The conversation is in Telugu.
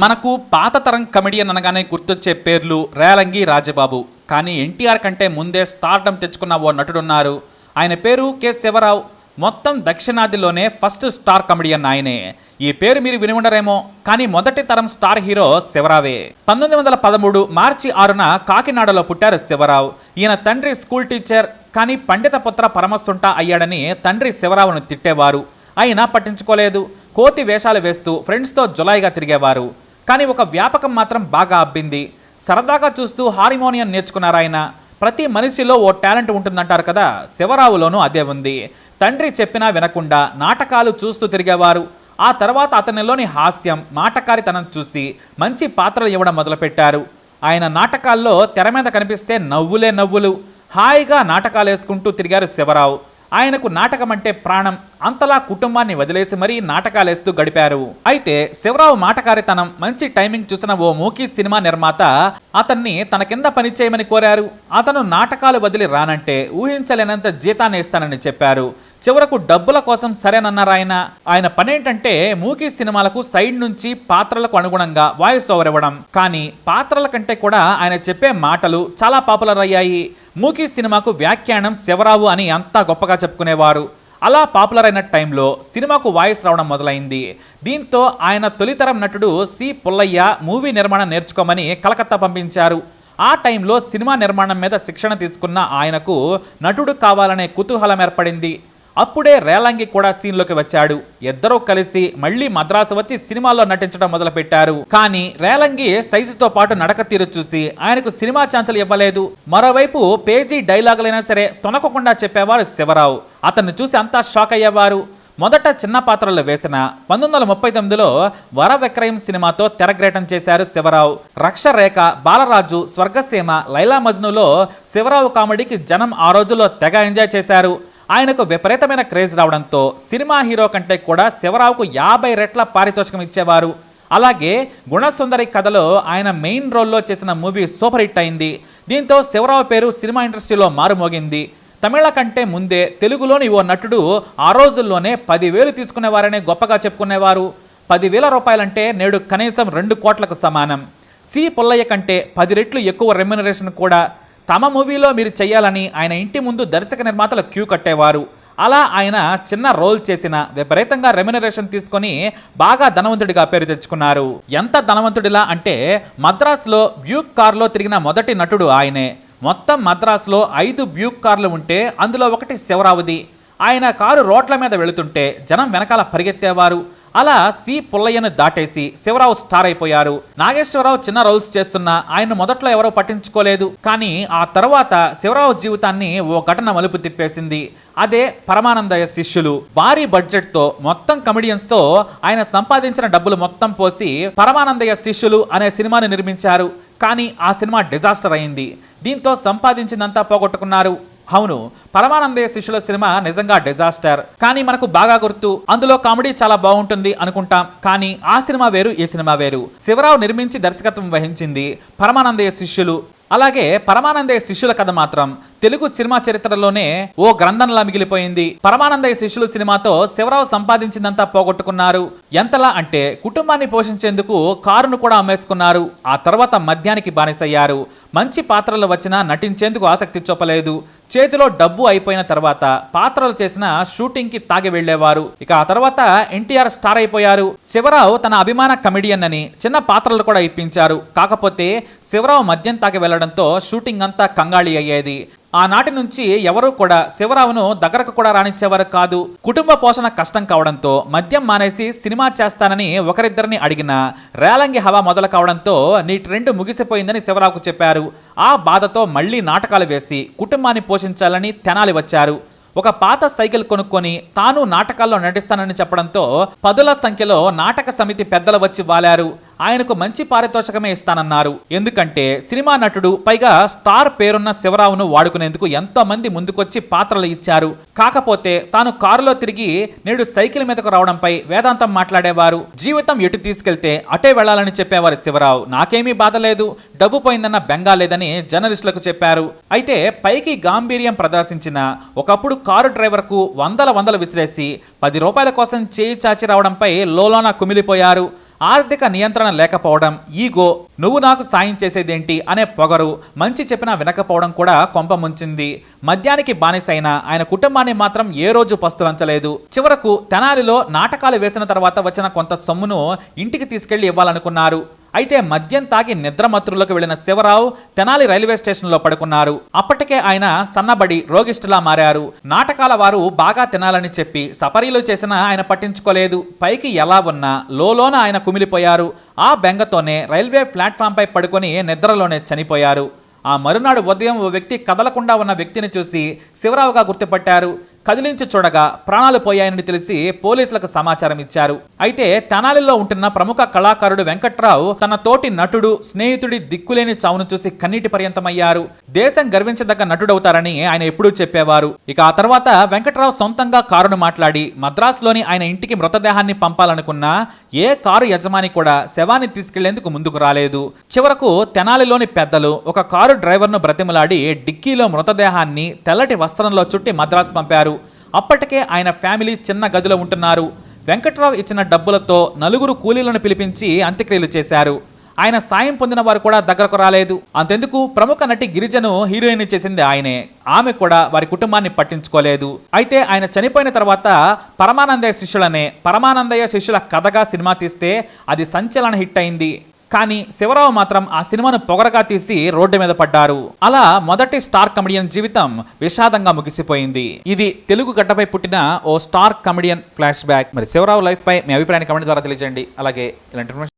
మనకు పాత తరం కమెడియన్ అనగానే గుర్తొచ్చే పేర్లు రేలంగి రాజబాబు. కానీ ఎన్టీఆర్ కంటే ముందే స్టార్డం తెచ్చుకున్న ఓ నటుడున్నారు ఆయన పేరు కె శివరావు. మొత్తం దక్షిణాదిలోనే ఫస్ట్ స్టార్ కమెడియన్ ఆయనే. ఈ పేరు మీరు విని ఉండరేమో. కానీ మొదటి తరం స్టార్ హీరో శివరావే. పంతొమ్మిది వందల పదమూడు మార్చి ఆరున కాకినాడలో పుట్టారు శివరావు. ఈయన తండ్రి స్కూల్ టీచర్ కానీ పండిత పుత్ర పరమస్తుంట అయ్యాడని తండ్రి శివరావును తిట్టేవారు. అయినా పట్టించుకోలేదు. కోతి వేషాలు వేస్తూ ఫ్రెండ్స్తో జులాయిగా తిరిగేవారు. కానీ ఒక వ్యాపకం మాత్రం బాగా అబ్బింది. సరదాగా చూస్తూ హార్మోనియం నేర్చుకున్నారు ఆయన. ప్రతి మనిషిలో ఓ టాలెంట్ ఉంటుందంటారు కదా? శివరావులోనూ అదే ఉంది. తండ్రి చెప్పినా వినకుండా నాటకాలు చూస్తూ తిరిగేవారు. ఆ తర్వాత అతనిలోని హాస్యం నాటకారితనం చూసి మంచి పాత్రలు ఇవ్వడం మొదలుపెట్టారు. ఆయన నాటకాల్లో తెర మీద కనిపిస్తే నవ్వులే నవ్వులు. హాయిగా నాటకాలు వేసుకుంటూ తిరిగారు శివరావు. ఆయనకు నాటకం అంటే ప్రాణం. అంతలా కుటుంబాన్ని వదిలేసి మరీ నాటకాలేస్తూ గడిపారు. అయితే శివరావు మాటకారితనం మంచి టైమింగ్ చూసిన ఓ మూకీ సినిమా నిర్మాత అతన్ని తన కింద పనిచేయమని కోరారు. అతను నాటకాలు వదిలి రానంటే ఊహించలేనంత జీతాన్ని ఇస్తానని చెప్పారు. చివరకు డబ్బుల కోసం సరేనన్నారు ఆయన. ఆయన పనేంటంటే మూకీ సినిమాలకు సైడ్ నుంచి పాత్రలకు అనుగుణంగా వాయిస్ ఓవర్ ఇవ్వడం. కానీ పాత్రల కంటే కూడా ఆయన చెప్పే మాటలు చాలా పాపులర్ అయ్యాయి. మూకీ సినిమాకు వ్యాఖ్యానం శివరావు అని అంతా గొప్పగా చెప్పుకునేవారు. అలా పాపులర్ అయిన టైంలో సినిమాకు వాయిస్ రావడం మొదలైంది. దీంతో ఆయన తొలితరం నటుడు సి. పుల్లయ్య మూవీ నిర్మాణం నేర్చుకోమని కలకత్తా పంపించారు. ఆ టైంలో సినిమా నిర్మాణం మీద శిక్షణ తీసుకున్న ఆయనకు నటుడు కావాలనే కుతూహలం ఏర్పడింది. అప్పుడే రేలంగి కూడా సీన్లోకి వచ్చాడు. ఇద్దరూ కలిసి మళ్ళీ మద్రాసు వచ్చి సినిమాల్లో నటించడం మొదలుపెట్టారు. కానీ రేలంగి సైజుతో పాటు నడక తీరు చూసి ఆయనకు సినిమా ఛాన్సులు ఇవ్వలేదు. మరోవైపు పేజీ డైలాగులైనా సరే తొనకకుండా చెప్పేవారు శివరావు. అతన్ని చూసి అంతా షాక్ అయ్యేవారు. మొదట చిన్న పాత్రలు వేసిన పంతొమ్మిది వందల ముప్పై తొమ్మిదిలో వర విక్రయం సినిమాతో తెరగ్రేటం చేశారు శివరావు. రక్షరేఖ బాలరాజు స్వర్గసీమ లైలా మజ్నులో శివరావు కామెడీకి జనం ఆ రోజుల్లో తెగ ఎంజాయ్ చేశారు. ఆయనకు విపరీతమైన క్రేజ్ రావడంతో సినిమా హీరో కంటే కూడా శివరావుకు యాభై రెట్ల పారితోషికం ఇచ్చేవారు. అలాగే గుణసుందరి కథలో ఆయన మెయిన్ రోల్లో చేసిన మూవీ సూపర్ హిట్ అయింది. దీంతో శివరావు పేరు సినిమా ఇండస్ట్రీలో మారుమోగింది. తమిళ కంటే ముందే తెలుగులోని ఓ నటుడు ఆ రోజుల్లోనే పదివేలు తీసుకునేవారనే గొప్పగా చెప్పుకునేవారు. పదివేల రూపాయలంటే నేడు కనీసం రెండు కోట్లకు సమానం. సి పుల్లయ్య కంటే పది రెట్లు ఎక్కువ రెమ్యునరేషన్ కూడా. తమ మూవీలో మీరు చేయాలని ఆయన ఇంటి ముందు దర్శక నిర్మాతలు క్యూ కట్టేవారు. అలా ఆయన చిన్న రోల్ చేసిన విపరీతంగా రెమ్యునరేషన్ తీసుకొని బాగా ధనవంతుడిగా పేరు తెచ్చుకున్నారు. ఎంత ధనవంతుడిలా అంటే మద్రాసులో బ్యూక్ కార్లో తిరిగిన మొదటి నటుడు ఆయనే. మొత్తం మద్రాసులో ఐదు బ్యూక్ కార్లు ఉంటే అందులో ఒకటి శివరావుది. ఆయన కారు రోడ్ల మీద వెళుతుంటే జనం వెనకాల పరిగెత్తేవారు. అలా సి పుల్లయ్యను దాటేసి శివరావు స్టార్ అయిపోయారు. నాగేశ్వరరావు చిన్న రోల్స్ చేస్తున్నా ఆయన మొదట్లో ఎవరో పట్టించుకోలేదు. కానీ ఆ తర్వాత శివరావు జీవితాన్ని ఓ ఘటన మలుపు తిప్పేసింది. అదే పరమానందయ్య శిష్యులు. భారీ బడ్జెట్తో మొత్తం కమెడియన్స్తో ఆయన సంపాదించిన డబ్బులు మొత్తం పోసి పరమానందయ్య శిష్యులు అనే సినిమాని నిర్మించారు. కానీ ఆ సినిమా డిజాస్టర్ అయింది. దీంతో సంపాదించిందంతా పోగొట్టుకున్నారు. అవును పరమానందయ్య శిష్యుల సినిమా నిజంగా డిజాస్టర్. కానీ మనకు బాగా గుర్తు అందులో కామెడీ చాలా బాగుంటుంది అనుకుంటాం. కానీ ఆ సినిమా వేరు ఈ సినిమా వేరు. శివరావు నిర్మించి దర్శకత్వం వహించింది పరమానందయ్య శిష్యులు. అలాగే పరమానందయ్య శిష్యుల కథ మాత్రం తెలుగు సినిమా చరిత్రలోనే ఓ గ్రంథంలా మిగిలిపోయింది. పరమానందయ్య శిష్యులు సినిమాతో శివరావు సంపాదించిందంతా పోగొట్టుకున్నారు. ఎంతలా అంటే కుటుంబాన్ని పోషించేందుకు కారును కూడా అమ్మేసుకున్నారు. ఆ తర్వాత మద్యానికి బానిసయ్యారు. మంచి పాత్రలు వచ్చినా నటించేందుకు ఆసక్తి చూపలేదు. చేతిలో డబ్బు అయిపోయిన తర్వాత పాత్రలు చేసిన షూటింగ్కి తాగి వెళ్ళేవారు ఇక ఆ తర్వాత ఎన్టీఆర్ స్టార్ అయిపోయారు. శివరావు తన అభిమాన కమెడియన్ అని చిన్న పాత్రలు కూడా ఇప్పించారు. కాకపోతే శివరావు మద్యం తాగి వెళ్ళడంతో షూటింగ్ అంతా కంగాళి అయ్యేది. ఆనాటి నుంచి ఎవరూ కూడా శివరావును దగ్గరకు కూడా రానిచ్చేవారు కాదు. కుటుంబ పోషణ కష్టం కావడంతో మద్యం మానేసి సినిమా చేస్తానని ఒకరిద్దరిని అడిగిన రేలంగి హవా మొదలు కావడంతో నీ ట్రెండ్ ముగిసిపోయిందని శివరావుకు చెప్పారు. ఆ బాధతో మళ్ళీ నాటకాలు వేసి కుటుంబాన్ని పోషించాలని తెనాలి వచ్చారు. ఒక పాత సైకిల్ కొనుక్కొని తాను నాటకాల్లో నటిస్తానని చెప్పడంతో పదుల సంఖ్యలో నాటక సమితి పెద్దలు వచ్చి వాలారు. ఆయనకు మంచి పారితోషికమే ఇస్తానన్నారు. ఎందుకంటే సినిమా నటుడు పైగా స్టార్ పేరున్న శివరావును వాడుకునేందుకు ఎంతో మంది ముందుకొచ్చి పాత్రలు ఇచ్చారు. కాకపోతే తాను కారులో తిరిగి నేడు సైకిల్ మీదకు రావడంపై వేదాంతం మాట్లాడేవారు. జీవితం ఎటు తీసుకెళ్తే అటే వెళ్ళాలని చెప్పేవారు శివరావు. నాకేమీ బాధ లేదు. డబ్బు పోయిందన్న బెంగా లేదని జర్నలిస్టులకు చెప్పారు. అయితే పైకి గాంభీర్యం ప్రదర్శించిన ఒకప్పుడు కారు డ్రైవర్కు వందల వందలు విసిరేసి పది రూపాయల కోసం చేయి చాచి రావడంపై లోలోన కుమిలిపోయారు. ఆర్థిక నియంత్రణ లేకపోవడం ఈగో నువ్వు నాకు సాయం చేసేదేంటి అనే పొగరు మంచి చెప్పినా వినకపోవడం కూడా కొంప ముంచింది. మద్యానికి బానిసైన ఆయన కుటుంబాన్ని మాత్రం ఏ రోజు పస్తులంచలేదు. చివరకు తెనాలిలో నాటకాలు వేసిన తర్వాత వచ్చిన కొంత సొమ్మును ఇంటికి తీసుకెళ్ళి ఇవ్వాలనుకున్నారు. అయితే మద్యం తాగి నిద్రమత్రులకు వెళ్ళిన శివరావు తెనాలి రైల్వే స్టేషన్లో పడుకున్నారు. అప్పటికే ఆయన సన్నబడి రోగిష్టులా మారారు. నాటకాల వారు బాగా తినాలని చెప్పి సపరీలు చేసినా ఆయన పట్టించుకోలేదు. పైకి ఎలా ఉన్నా లోలోన ఆయన కుమిలిపోయారు. ఆ బెంగతోనే రైల్వే ప్లాట్ఫామ్పై పడుకొని నిద్రలోనే చనిపోయారు. ఆ మరునాడు ఉదయం ఓ వ్యక్తి కదలకుండా ఉన్న వ్యక్తిని చూసి శివరావుగా గుర్తుపట్టారు. కదిలించి చూడగా ప్రాణాలు పోయాయని తెలిసి పోలీసులకు సమాచారం ఇచ్చారు. అయితే తెనాలిలో ఉంటున్న ప్రముఖ కళాకారుడు వెంకట్రావు తన తోటి నటుడు స్నేహితుడి దిక్కులేని చావును చూసి కన్నీటి పర్యంతమయ్యారు. దేశం గర్వించదగ్గ నటుడవుతారని ఆయన ఎప్పుడూ చెప్పేవారు. ఇక ఆ తర్వాత వెంకట్రావు సొంతంగా కారును మాట్లాడి మద్రాసులోని ఆయన ఇంటికి మృతదేహాన్ని పంపాలనుకున్నా ఏ కారు యజమాని కూడా శవాన్ని తీసుకెళ్ళేందుకు ముందుకు రాలేదు. చివరకు తెనాలిలోని పెద్దలు ఒక కారు డ్రైవర్ను బ్రతిమలాడి డిక్కీలో మృతదేహాన్ని తెల్లటి వస్త్రంలో చుట్టి మద్రాసు పంపారు. అప్పటికే ఆయన ఫ్యామిలీ చిన్న గదిలో ఉంటున్నారు. వెంకట్రావు ఇచ్చిన డబ్బులతో నలుగురు కూలీలను పిలిపించి అంత్యక్రియలు చేశారు. ఆయన సాయం పొందిన వారు కూడా దగ్గరకు రాలేదు. అంతెందుకు? ప్రముఖ నటి గిరిజను హీరోయిన్ చేసింది ఆయనే. ఆమె కూడా వారి కుటుంబాన్ని పట్టించుకోలేదు. అయితే ఆయన చనిపోయిన తర్వాత పరమానందయ్య శిష్యులనే పరమానందయ్య శిష్యుల కథగా సినిమా తీస్తే అది సంచలన హిట్ అయింది. కానీ శివరావు మాత్రం ఆ సినిమాను పొగరగా తీసి రోడ్డు మీద పడ్డారు. అలా మొదటి స్టార్ కమెడియన్ జీవితం విషాదంగా ముగిసిపోయింది. ఇది తెలుగు గడ్డపై పుట్టిన ఓ స్టార్ కమెడియన్ ఫ్లాష్ బ్యాక్. మరి శివరావు లైఫ్ పై మీ అభిప్రాయాన్ని కమెంట్ ద్వారా తెలియజేయండి. అలాగే ఇలాంటి